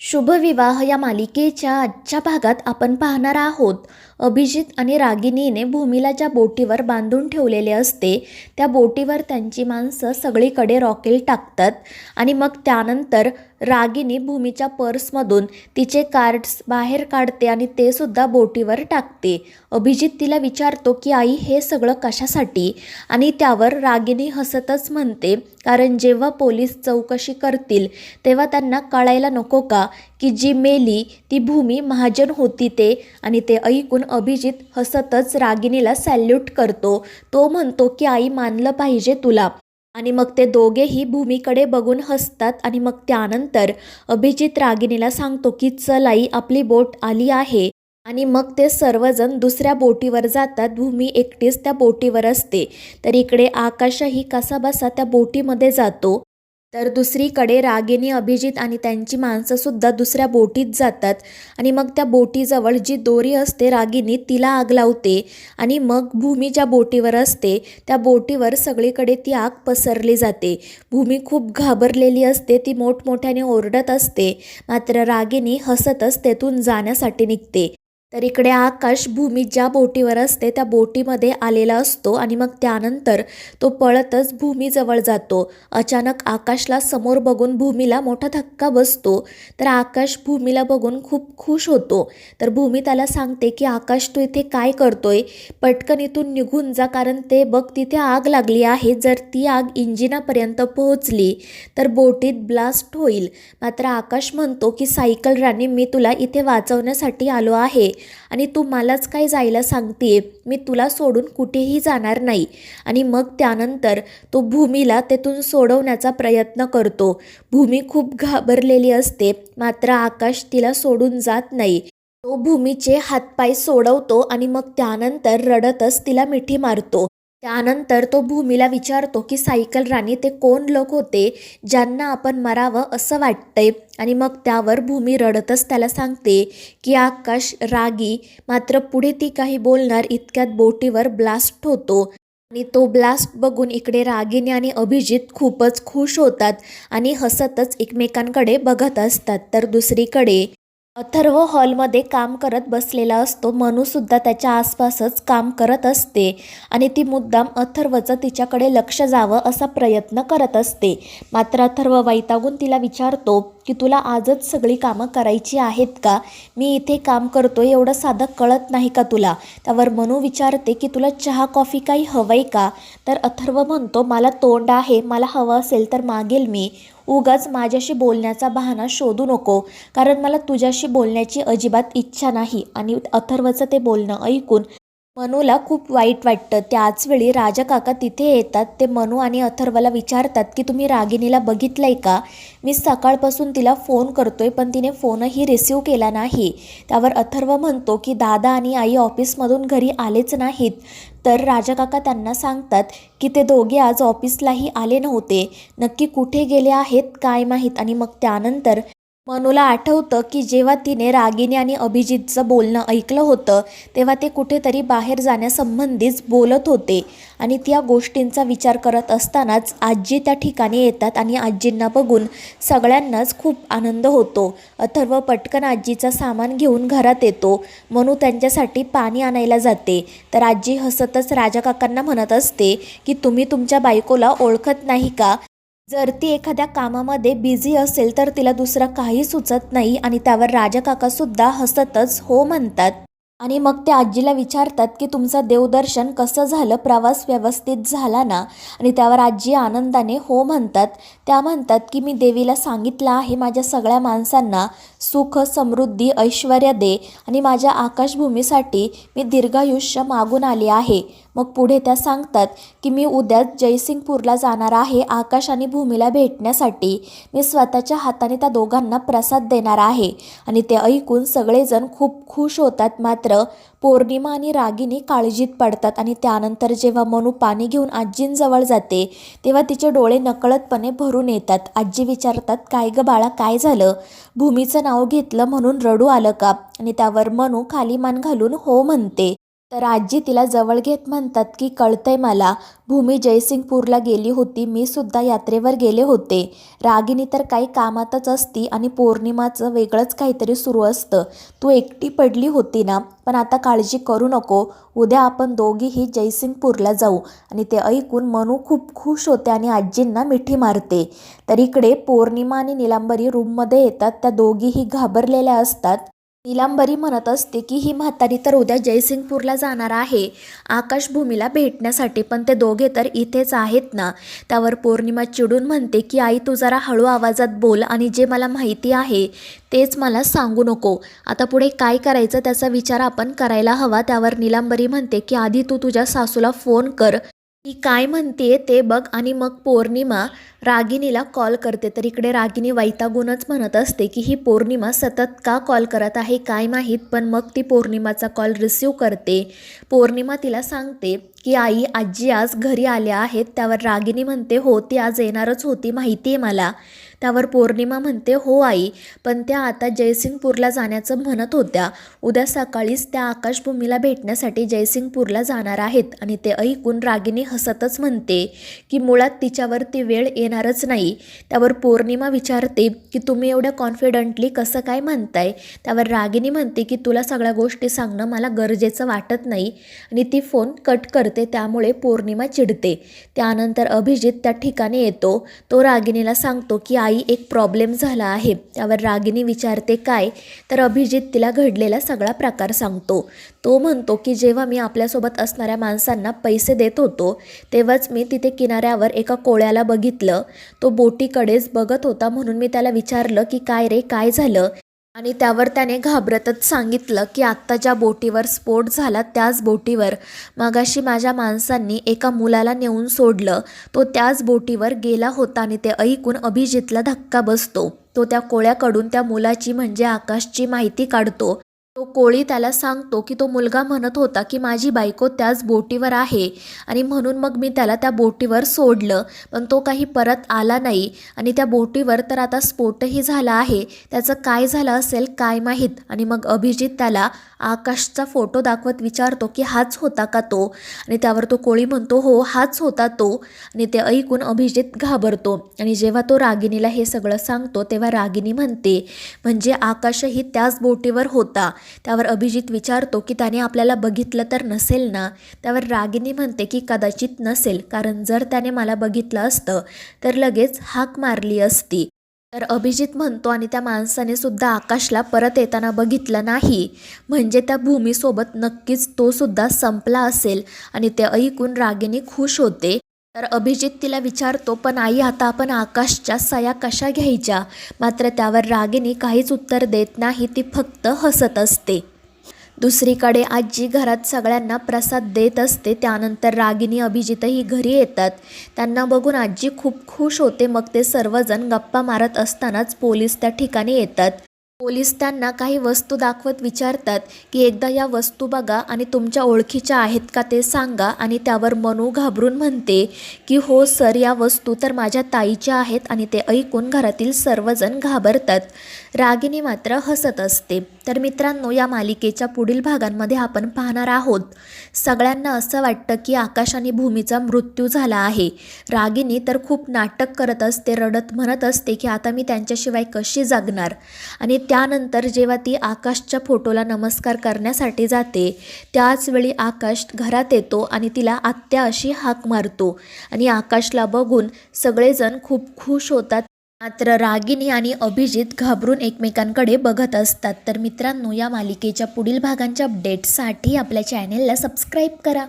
शुभविवाह या मालिकेच्या आजच्या भागात आपण पाहणार आहोत. अभिजित आणि रागिनीने भूमीला ज्या बोटीवर बांधून ठेवलेले असते त्या बोटीवर त्यांची माणसं सगळीकडे रॉकेल टाकतात आणि मग त्यानंतर रागिनी भूमीच्या पर्समधून तिचे कार्ड्स बाहेर काढते आणि ते सुद्धा बोटीवर टाकते. अभिजित तिला विचारतो की आई हे सगळं कशासाठी? आणि त्यावर रागिनी हसतच म्हणते कारण जेव्हा पोलीस चौकशी करतील तेव्हा त्यांना कळायला नको का? की जी मेली ती भूमी महाजन होती ते आणि ते ऐकून अभिजित हसतच रागिणीला सॅल्यूट करतो. तो म्हणतो की आई मानलं पाहिजे तुला. आणि मग ते दोघेही भूमीकडे बघून हसतात आणि मग त्यानंतर अभिजित रागिणीला सांगतो की चल आई आपली बोट आली आहे. आणि मग ते सर्वजण दुसऱ्या बोटीवर जातात. भूमी एकटीच त्या बोटीवर असते. तर इकडे आकाशही कसाबसा त्या बोटीमध्ये जातो. तर दुसरीकडे रागिनी अभिजित आणि त्यांची माणसंसुद्धा दुसऱ्या बोटीत जातात. आणि मग त्या बोटीजवळ जी दोरी असते रागिनी तिला आग लावते आणि मग भूमी ज्या बोटीवर असते त्या बोटीवर सगळीकडे ती आग पसरली जाते. भूमी खूप घाबरलेली असते ती मोठमोठ्याने ओरडत असते. मात्र रागिनी हसतच तेथून जाण्यासाठी निघते. तर इकडे आकाश भूमी ज्या बोटीवर असते त्या बोटीमध्ये आलेला असतो आणि मग त्यानंतर तो पळतच भूमीजवळ जातो. अचानक आकाशला समोर बघून भूमीला मोठा धक्का बसतो. तर आकाश भूमीला बघून खूप खुश होतो. तर भूमी त्याला सांगते की आकाश तू इथे काय करतोय? पटकन इथून निघून जा कारण ते बघ तिथे आग लागली आहे. जर ती आग इंजिनापर्यंत पोहोचली तर बोटीत ब्लास्ट होईल. मात्र आकाश म्हणतो की सायकल राणी मी तुला इथे वाचवण्यासाठी आलो आहे. आणि तू मलाच काय जायला सांगते मी तुला सोडून कुठेही जाणार नाही. आणि मग त्यानंतर तो भूमीला तेथून सोडवण्याचा प्रयत्न करतो. भूमी खूप घाबरलेली असते मात्र आकाश तिला सोडून जात नाही. तो भूमीचे हातपाय सोडवतो आणि मग त्यानंतर रडतच तिला मिठी मारतो. त्यानंतर तो भूमीला विचारतो की सायकल राणी ते कोण लोक होते ज्यांना आपण मरावं असं वाटतंय? आणि मग त्यावर भूमी रडतच त्याला सांगते की आकाश रागी मात्र पुढे ती काही बोलणार इतक्यात बोटीवर ब्लास्ट होतो. आणि तो ब्लास्ट बघून इकडे रागिनी आणि अभिजित खूपच खुश होतात आणि हसतच एकमेकांकडे बघत असतात. तर दुसरीकडे अथर्व हॉलमध्ये काम करत बसलेला असतो. मनूसुद्धा त्याच्या आसपासच काम करत असते आणि ती मुद्दाम अथर्वचं तिच्याकडे लक्ष जावं असा प्रयत्न करत असते. मात्र अथर्व वैतागून तिला विचारतो की तुला आजच सगळी कामं करायची आहेत का? मी इथे काम करतो एवढं साधं कळत नाही का तुला त्यावर मनू विचारते की तुला चहा कॉफी काही हवंय का? तर अथर्व म्हणतो मला तोंड आहे मला हवं असेल तर मागेल मी. उगाच माझ्याशी बोलण्याचा बहाणा शोधू नको. कारण मला तुझ्याशी बोलण्याची अजिबात इच्छा नाही आणि अथर्वचं ते बोलणं ऐकून मनूला खूप वाईट वाटतं. त्याचवेळी राजा काका तिथे येतात. ते मनू आणि अथर्वला विचारतात की तुम्ही रागिनीला बघितलंय का? मी सकाळपासून तिला फोन करतोय पण तिने फोनही रिसीव केला नाही. त्यावर अथर्व म्हणतो की दादा आणि आई ऑफिसमधून घरी आलेच नाहीत. तर राजा काका त्यांना सांगतात की ते दोघे आज ऑफिसलाही आले नव्हते. नक्की कुठे गेले आहेत काय माहीत? आणि मग त्यानंतर मनूला आठवतं की जेव्हा तिने रागिनी आणि अभिजितचं बोलणं ऐकलं होतं तेव्हा ते कुठेतरी बाहेर जाण्यासंबंधीच बोलत होते आणि त्या गोष्टींचा विचार करत असतानाच आजी त्या ठिकाणी येतात आणि आजींना बघून सगळ्यांनाच खूप आनंद होतो. अथर्व पटकन आजीचं सामान घेऊन घरात येतो. मनू त्यांच्यासाठी पाणी आणायला जाते. तर आजी हसतच राजा काकांना म्हणत असते की तुम्ही तुमच्या बायकोला ओळखत नाही का? जर ती एखाद्या कामामध्ये बिझी असेल तर तिला दुसरं काही सुचत नाही आणि त्यावर राजा काकासुद्धा हसतच हो म्हणतात. आणि मग ते आजीला विचारतात की तुमचं देवदर्शन कसं झालं? प्रवास व्यवस्थित झाला ना? आणि त्यावर आजी आनंदाने हो म्हणतात. त्या म्हणतात की मी देवीला सांगितलं आहे माझ्या सगळ्या माणसांना सुख समृद्धी ऐश्वर्य दे आणि माझ्या आकाशभूमीसाठी मी दीर्घायुष्य मागून आले आहे. मग पुढे त्या सांगतात की मी उद्या जयसिंगपूरला जाणार आहे आकाश आणि भूमीला भेटण्यासाठी. मी स्वतःच्या हाताने त्या दोघांना प्रसाद देणार आहे. आणि ते ऐकून सगळेजण खूप खुश होतात. मात्र पौर्णिमा आणि रागिनी काळजीत पडतात आणि त्यानंतर जेव्हा मनू पाणी घेऊन आजींजवळ जाते तेव्हा तिचे डोळे नकळतपणे भरून येतात. आजी विचारतात काय ग बाळा काय झालं? भूमीचं नाव घेतलं म्हणून रडू आलं का? आणि त्यावर मनू खाली मान घालून हो म्हणते. तर आजी तिला जवळ घेत म्हणतात की कळतंय मला भूमी जयसिंगपूरला गेली होती. मी सुद्धा यात्रेवर गेले होते. रागिनी तर काही कामातच असती आणि पौर्णिमाचं वेगळंच काहीतरी सुरू असतं. तू एकटी पडली होती ना? पण आता काळजी करू नको. उद्या आपण दोघीही जयसिंगपूरला जाऊ. आणि ते ऐकून मनू खूप खुश होते आणि आजींना मिठी मारते. तर इकडे पौर्णिमा आणि निलांबरी रूममध्ये येतात. त्या दोघीही घाबरलेल्या असतात. निलांबरी म्हणत असते की ही म्हातारी तर उद्या जयसिंगपूरला जाणार आहे. आकाशभूमीला भेटण्यासाठी पण ते दोघे तर इथेच आहेत ना. त्यावर पौर्णिमा चिडून म्हणते की आई तू जरा हळू आवाजात बोल आणि जे मला माहिती आहे तेच मला सांगू नको. आता पुढे काय करायचं त्याचा विचार आपण करायला हवा. त्यावर निलांबरी म्हणते की आधी तू तुझ्या सासूला फोन कर. ती काय म्हणते ते बघ आणि मग पौर्णिमा रागिनीला कॉल करते. तर इकडे रागिनी वैतागूनच म्हणत असते की ही पौर्णिमा सतत का कॉल करत आहे काय माहीत? पण मग ती पौर्णिमाचा कॉल रिसीव करते. पौर्णिमा तिला सांगते की आई आजी आज घरी आल्या आहेत. त्यावर रागिनी म्हणते हो ती आज येणारच होती. माहिती आहे मला. त्यावर पौर्णिमा म्हणते हो आई पण त्या आता जयसिंगपूरला जाण्याचं म्हणत होत्या. उद्या सकाळीच त्या आकाशभूमीला भेटण्यासाठी जयसिंगपूरला जाणार आहेत आणि ते ऐकून रागिनी हसतच म्हणते की मुळात तिच्यावर ती वेळ येणारच नाही. त्यावर पौर्णिमा विचारते की तुम्ही एवढ्या कॉन्फिडंटली कसं काय म्हणताय? त्यावर रागिनी म्हणते की तुला सगळ्या गोष्टी सांगणं मला गरजेचं वाटत नाही. आणि ती फोन कट करते त्यामुळे पौर्णिमा चिडते. त्यानंतर अभिजित त्या ठिकाणी येतो. तो रागिनीला सांगतो की आई एक प्रॉब्लेम झाला आहे. त्यावर रागिनी विचारते काय? तर अभिजित तिला घडलेला सगळा प्रकार सांगतो. तो म्हणतो की जेव्हा मी आपल्यासोबत असणाऱ्या माणसांना पैसे देत होतो तेव्हाच मी तिथे किनाऱ्यावर एका कोळ्याला बघितलं. तो बोटीकडेच बघत होता म्हणून मी त्याला विचारलं की काय रे काय झालं? आणि त्यावर त्याने घाबरतच सांगितलं की आत्ता ज्या बोटीवर स्फोट झाला त्याच बोटीवर. मगाशी माझ्या माणसांनी एका मुलाला नेऊन सोडलं. तो त्याच बोटीवर गेला होता आणि ते ऐकून अभिजितला धक्का बसतो. तो त्या कोळ्याकडून त्या मुलाची म्हणजे आकाशची माहिती काढतो. तो कोळी त्याला सांगतो की तो मुलगा म्हणत होता की माझी बायको त्याच बोटीवर आहे. आणि म्हणून मग मी त्याला त्या बोटीवर सोडलं. पण तो काही परत आला नाही. आणि त्या बोटीवर तर आता स्फोटही झाला आहे. त्याचं काय झालं असेल काय माहीत? आणि मग अभिजित त्याला आकाशचा फोटो दाखवत विचारतो की हाच होता का तो? आणि त्यावर तो कोळी म्हणतो हो हाच होता तो. आणि ते ऐकून अभिजित घाबरतो. आणि जेव्हा तो रागिणीला हे सगळं सांगतो तेव्हा रागिणी म्हणते म्हणजे आकाशही त्याच बोटीवर होता. त्यावर अभिजित विचारतो की त्याने आपल्याला बघितलं तर नसेल ना? त्यावर रागिनी म्हणते की कदाचित नसेल कारण जर त्याने मला बघितलं असतं तर लगेच हाक मारली असती. तर अभिजित म्हणतो आणि त्या माणसाने सुद्धा आकाशला परत येताना बघितलं नाही. म्हणजे त्या भूमीसोबत नक्कीच तो सुद्धा संपला असेल आणि ते ऐकून रागिनी खुश होते. तर अभिजित तिला विचारतो पण आई आता आपण आकाशच्या सया कशा घ्यायच्या? मात्र त्यावर रागिनी काहीच उत्तर देत नाही ती फक्त हसत असते. दुसरीकडे आजी घरात सगळ्यांना प्रसाद देत असते त्यानंतर रागिनी अभिजितही घरी येतात. त्यांना बघून आजी खूप खुश होते मग ते सर्वजण गप्पा मारत असतानाच पोलीस त्या ठिकाणी येतात. पोलीस त्यांना काही वस्तू दाखवत विचारतात की एकदा या वस्तू बघा आणि तुमच्या ओळखीच्या आहेत का ते सांगा आणि त्यावर मनू घाबरून म्हणते की हो सर या वस्तू तर माझ्या ताईच्या आहेत आणि ते ऐकून घरातील सर्वजण घाबरतात. रागिनी मात्र हसत असते. तर मित्रांनो या मालिकेच्या पुढील भागांमध्ये आपण पाहणार आहोत. सगळ्यांना असं वाटतं की आकाश आणि भूमीचा मृत्यू झाला आहे. रागिनी तर खूप नाटक करत असते रडत म्हणत असते की आता मी त्यांच्याशिवाय कशी जगणार? आणि त्यानंतर जेव्हा ती आकाशच्या फोटोला नमस्कार करण्यासाठी जाते त्याचवेळी आकाश घरात येतो आणि तिला आत्या अशी हाक मारतो. आणि आकाशला बघून सगळेजण खूप खुश होतात मात्र रागिनी आणि अभिजित घाबरून एकमेकांकडे बघत असतात. तर मित्रांनो या मालिकेच्या पुढील भागांच्या अपडेट्ससाठी आपल्या चॅनेलला सबस्क्राईब करा.